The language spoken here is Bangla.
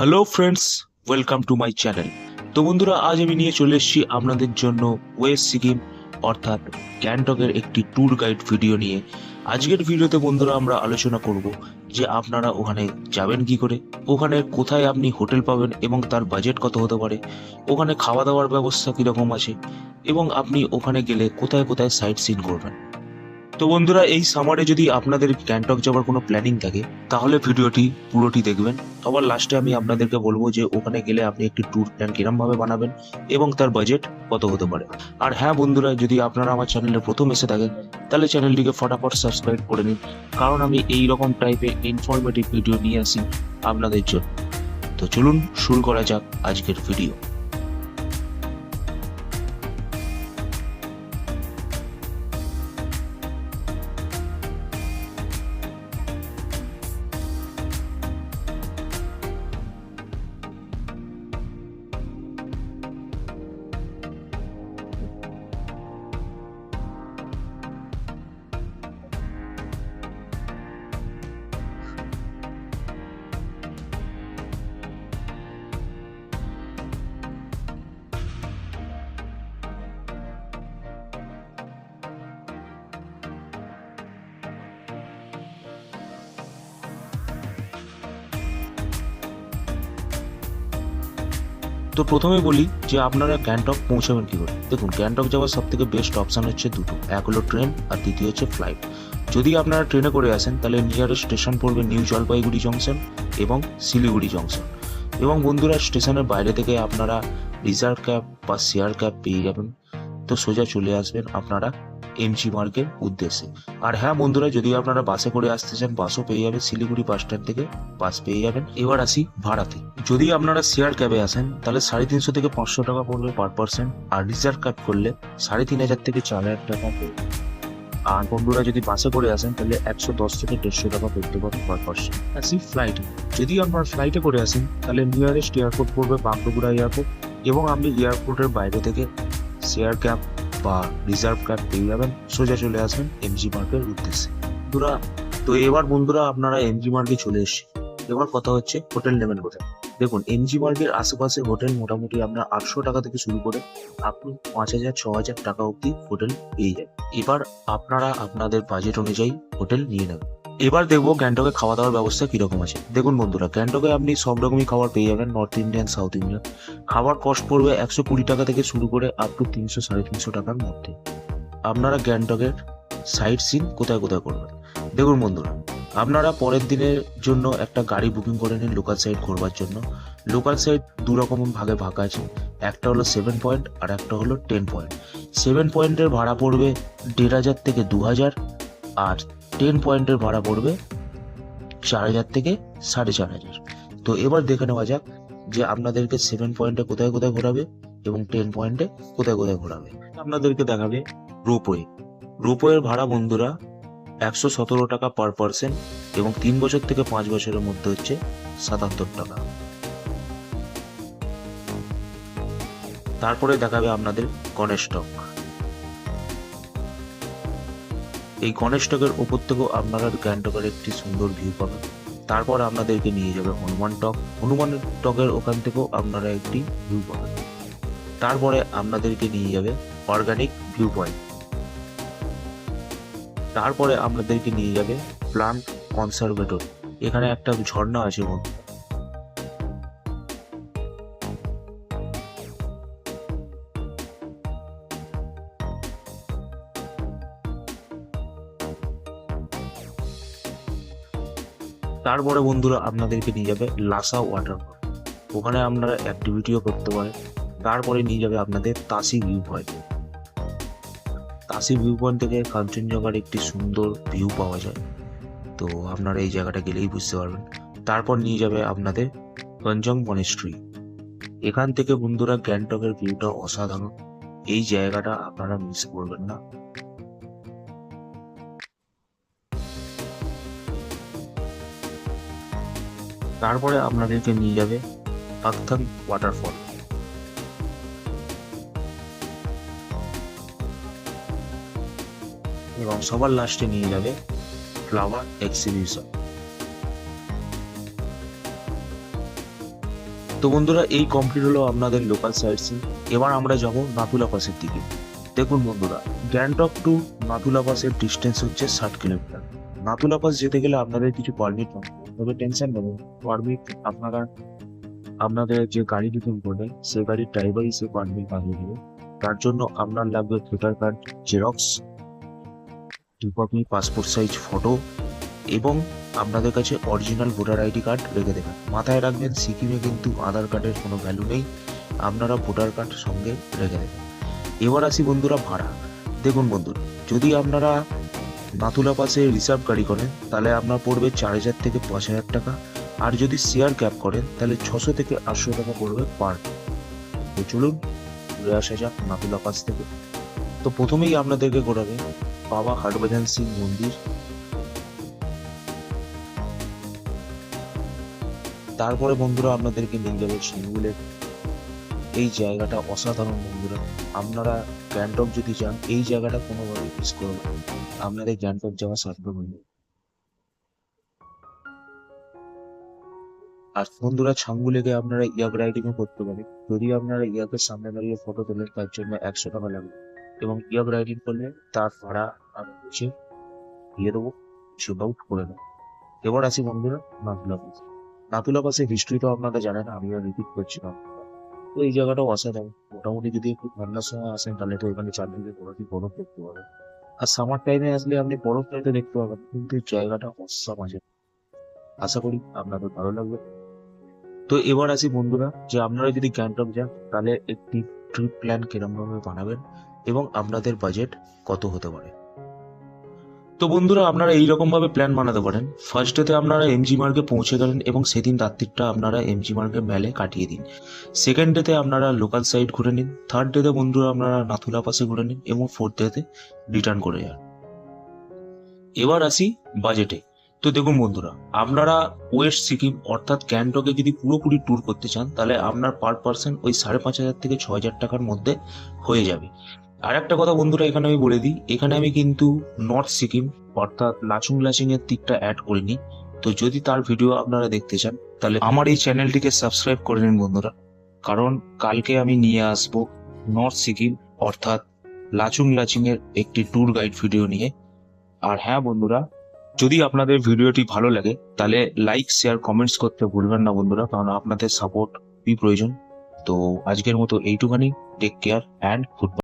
Hello friends welcome to my channel তো বন্ধুরা, আজ আমি নিয়ে চলে এসেছি আপনাদের জন্য ওয়েস্ট সিকিম অর্থাৎ গ্যাংটকের একটি ট্যুর গাইড ভিডিও নিয়ে। আজকের ভিডিওতে বন্ধুরা, আমরা আলোচনা করব যে আপনারা ওখানে যাবেন কি করে, ওখানে কোথায় আপনি হোটেল পাবেন এবং তার বাজেট কত হতে পারে, ওখানে খাওয়া দাওয়ার ব্যবস্থা কীরকম আছে, এবং আপনি ওখানে গেলে কোথায় কোথায় সাইট সিন করবেন। তো বন্ধুরা, এই সামারে যদি আপনাদের গ্যাংটক যাওয়ার কোনো প্ল্যানিং থাকে, তাহলে ভিডিওটি পুরোটি দেখবেন। আবার লাস্টে আমি আপনাদেরকে বলব যে, ওখানে গেলে আপনি একটি ট্যুর প্ল্যান কিরম ভাবে বানাবেন এবং তার বাজেট কত হতে পারে। আর হ্যাঁ বন্ধুরা, যদি আপনারা আমার চ্যানেলে প্রথম এসে থাকেন, তাহলে চ্যানেলটিকে ফটাফট সাবস্ক্রাইব করে নিন, কারণ আমি এই রকম টাইপের ইনফরমেটিভ ভিডিও নিয়ে আসি আপনাদের জন্য। তো চলুন শুরু করা যাক আজকের ভিডিও তো প্রথমে বলি যে আপনারা গ্যাংটক পৌঁছাবেন কি করে দেখুন, গ্যাংটক যাওয়ার সব থেকে বেস্ট অপশান হচ্ছে দুটো, এক হলো ট্রেন আর দ্বিতীয় হচ্ছে ফ্লাইট যদি আপনারা ট্রেনে করে আসেন, তাহলে নিয়ারেস্ট স্টেশন পড়বে নিউ জলপাইগুড়ি জংশন এবং শিলিগুড়ি জংশন এবং বন্ধুরা স্টেশনের বাইরে থেকে আপনারা রিজার্ভ ক্যাব বা শেয়ার ক্যাব পেয়ে যাবেন। তো সোজা চলে আসবেন আপনারা এমজি মার্গের উদ্দেশ্যে। আর হ্যাঁ বন্ধুরা যদি আপনারা বাসে করে আসতে চান, বাসও পেয়ে যাবেন, শিলিগুড়ি বাস স্ট্যান্ড থেকে বাস পেয়ে যাবেন। এবার আসি ভাড়াতে। যদি আপনারা শেয়ার ক্যাবে আসেন, তাহলে সাড়ে তিনশো থেকে পাঁচশো টাকা পড়বে পার পার্সেন্ট আর রিজার্ভ ক্যাব করলে সাড়ে তিন হাজার থেকে চার হাজার টাকা পড়বে। আর বন্ধুরা, যদি বাসে করে আসেন, তাহলে একশো দশ থেকে দেড়শো টাকা পড়তে পারেন পার পার্সন। আসি ফ্লাইটে। যদি আপনারা ফ্লাইটে করে আসেন, তাহলে নিয়ারেস্ট এয়ারপোর্ট পড়বে বাগডোগরা এয়ারপোর্ট এবং আপনি এয়ারপোর্টের বাইরে থেকে শেয়ার ক্যাব বা রিজার্ভ কার্ড পেয়ে যাবেন। সোজা চলে আসবেন এমজি মার্কের উদ্দেশ্যে। বন্ধুরা, তো এবার বন্ধুরা আপনারা এমজি মার্কে চলে এসে এবার কথা হচ্ছে হোটেল নেবেন কোথায়? দেখুন এমজি মার্কের আশেপাশে হোটেল মোটামুটি আপনার আটশো টাকা থেকে শুরু করে আপনি পাঁচ হাজার, ছ হাজার টাকা অবধি হোটেল পেয়ে যাবেন। এবার আপনারা আপনাদের বাজেট অনুযায়ী হোটেল নিয়ে নেবেন। এবার দেখব গ্যাংটকে খাওয়া দাওয়ার ব্যবস্থা কীরকম আছে। দেখুন বন্ধুরা, গ্যাংটকে আপনি সব রকমই খাবার পেয়ে যাবেন নর্থ ইন্ডিয়ান সাউথ ইন্ডিয়ান খাবার কস্ট পড়বে একশো কুড়ি টাকা থেকে শুরু করে আপ টু তিনশো, সাড়ে তিনশো টাকার মধ্যে। আপনারা গ্যাংটকের সাইট সিন কোথায় কোথায় করবেন? দেখুন বন্ধুরা, আপনারা পরের দিনের জন্য একটা গাড়ি বুকিং করে নিন লোকাল সাইড ঘোরবার জন্য। লোকাল সাইড দু রকম ভাগে ভাগ আছে। একটা হলো সেভেন পয়েন্ট আর একটা হলো টেন পয়েন্ট সেভেন পয়েন্টের ভাড়া পড়বে দেড় হাজার থেকে দু হাজার আর টেন পয়েন্টের ভাড়া পড়বে চার হাজার থেকে সাড়ে চার হাজার। তো এবার দেখে নেওয়া যাক যে আপনাদেরকে সেভেন পয়েন্টে কোথায় কোথায় ঘোরাবে এবং টেন পয়েন্টে কোথায় কোথায় ঘোরাবে। আপনাদেরকে দেখাবে রোপওয়ে রোপওয়ের ভাড়া বন্ধুরা একশো সতেরো টাকা পার পার্সন এবং তিন বছর থেকে পাঁচ বছরের মধ্যে হচ্ছে সাতাত্তর টাকা। তারপরে দেখাবে আপনাদের গণেশ টক। এই গণেশ টকের ওপর থেকেও আপনারা গ্যাংটকের একটি সুন্দর ভিউ পাবেন। তারপর আপনাদেরকে নিয়ে যাবে হনুমান টক। হনুমান টকের ওখান থেকেও আপনারা একটি ভিউ পাবেন। তারপরে আপনাদেরকে নিয়ে যাবে অর্গানিক ভিউ পয়েন্ট তারপরে আপনাদেরকে নিয়ে যাবে প্লান্ট কনসারভেটর এখানে একটা ঝর্ণা আছে বন্ধু। তারপরে বন্ধুরা আপনাদেরকে নিয়ে যাবে লাসা ওয়াটার ওখানে আপনারা অ্যাক্টিভিটিও করতে পারেন। তারপরে নিয়ে যাবে আপনাদের Tashi view point Tashi view point থেকে কাঞ্চনজঙ্ঘার একটি সুন্দর ভিউ পাওয়া যায়। তো আপনারা এই জায়গাটা গেলেই বুঝতে পারবেন। তারপর নিয়ে যাবে আপনাদের গঞ্জং মনেস্ট্রি এখান থেকে বন্ধুরা গ্যাংটকের ভিউটা অসাধারণ। এই জায়গাটা আপনারা মিস করবেন না। তারপরে আপনাদেরকে নিয়ে যাবে পাকথাং ওয়াটারফল এবং সবার লাস্টে নিয়ে যাবে ফ্লাওয়ার এক্সিবিশন তো বন্ধুরা, এই কমপ্লিট হলো আপনাদের লোকাল সাইট সিন এবার আমরা যাব নাথুলা পাসের দিকে। দেখুন বন্ধুরা গ্যাংটক টু নাথুলা পাসের ডিস্টেন্স হচ্ছে ষাট কিলোমিটার। নাথুলা পাস যেতে গেলে আপনাদের কিছু পারমিট তবে টেনশন নেবেন পারমিট আপনারা, আপনাদের যে গাড়ি বুকিং করবেন সেই গাড়ির ড্রাইভারই সে পারমিট বানিয়ে দেবে তার জন্য আপনার লাগবে ভোটার কার্ড জেরক্স দু কপি পাসপোর্ট সাইজ ফটো এবং আপনাদের কাছে অরিজিনাল ভোটার আইডি কার্ড রেখে দেবেন মাথায় রাখবেন, সিকিমে কিন্তু আধার কার্ডের কোনো ভ্যালু নেই। আপনারা ভোটার কার্ড সঙ্গে রেখে দেবেন। এবার আসি বন্ধুরা ভাড়া। দেখুন বন্ধুরা, যদি আপনারা নাথুলা পাশে রিজার্ভ গাড়ি করেন, তাহলে আপনার পড়বে চার হাজার থেকে পাঁচ হাজার টাকা। আর যদি শেয়ার ক্যাব করেন, তাহলে ছশো থেকে আটশো টাকা পড়বে পার তো চলুন, ঘুরে আসা যাক নাথুলা পাস থেকে। তো প্রথমেই আপনাদেরকে ঘোরাবে বাবা হরভজন সিং মন্দির। তারপরে বন্ধুরা আপনাদেরকে নিয়ে যাবে সিঙ্গুলের এই জায়গাটা অসাধারণ বন্ধুরা। আপনারা গ্যাংটক যদি যান, এই জায়গাটা কোনোভাবে মিস করবেন। আপনাদের গ্যাংটক যাওয়া সার্থক হয়ে যাবে। আর বন্ধুরা, ছাঙ্গু লেগে আপনারা ইয়াক রাইডিংও করতে পারেন। যদি আপনারা ইয়াকের সামনে দাঁড়িয়ে ফটো তোলেন, তার জন্য একশো টাকা লাগবে। এবং ইয়াক রাইডিং করলে তার ভাড়া আমি হচ্ছে দিয়ে দেবো শুট আউট করে দেবো। এবার আসি বন্ধুরা নাথুলা পাস। নাথুলা পাসের হিস্ট্রি তো আপনারা জানেন আমি আর রিপিট করছি না তো এই জায়গাটা অসাধারণ মোটামুটি যদি একটু ঠান্ডার সময় আসেন, তাহলে তো এখানে চারদিকে বরফই বরফ দেখতে পাবেন। আর সামার টাইমে আসলে আপনি বরফ টাইতে দেখতে পাবেন, কিন্তু জায়গাটা অসাম আছে। আশা করি আপনাদের ভালো লাগবে। তো এবার আসি বন্ধুরা, যে আপনারা যদি গ্যাংটক যান, তাহলে একটি ট্রিপ প্ল্যান কিরম ভাবে বানাবেন এবং আপনাদের বাজেট কত হতে পারে? তো বন্ধুরা, আপনারা এইরকম ভাবে প্ল্যান বানাতে পারেন। ফার্স্ট ডেতে আপনারা এমজি মার্গে পৌঁছে গেলেন এবং সেদিন রাত্রিটা আপনারা এমজি মার্গে মেলে কাটিয়ে দিন। সেকেন্ড ডেতে আপনারা লোকাল সাইড ঘুরে নিন। থার্ড ডেতে বন্ধুরা, আপনারা নাথুলা পাশে ঘুরে নিন এবং ফোর্থ ডেতে রিটার্ন করে যান। এবার আসি বাজেটে তো দেখুন বন্ধুরা, আপনারা ওয়েস্ট সিকিম অর্থাৎ গ্যাংটকে যদি পুরোপুরি ট্যুর করতে চান, তাহলে আপনার পার পার্সন ওই সাড়ে পাঁচ হাজার থেকে ছ হাজার টাকার মধ্যে হয়ে যাবে। আর একটা কথা বন্ধুরা এখানে আমি বলে দিই, এখানে আমি কিন্তু নর্থ সিকিম অর্থাৎ লাচুং লাচিং এর দিকটা অ্যাড করিনি। তো যদি তার ভিডিও আপনারা দেখতে চান, তাহলে আমার এই চ্যানেলটিকে সাবস্ক্রাইব করে নিন বন্ধুরা। কারণ কালকে আমি নিয়ে আসব নর্থ সিকিম অর্থাৎ লাচুং লাচিং এর একটি ট্যুর গাইড ভিডিও নিয়ে। আর হ্যাঁ বন্ধুরা, যদি আপনাদের ভিডিওটি ভালো লাগে, তাহলে লাইক শেয়ার কমেন্টস করতে ভুলবেন না বন্ধুরা, কারণ আপনাদের সাপোর্ট খুবই প্রয়োজন। তো আজকের মতো এইটুখানি টেক কেয়ার অ্যান্ড গুড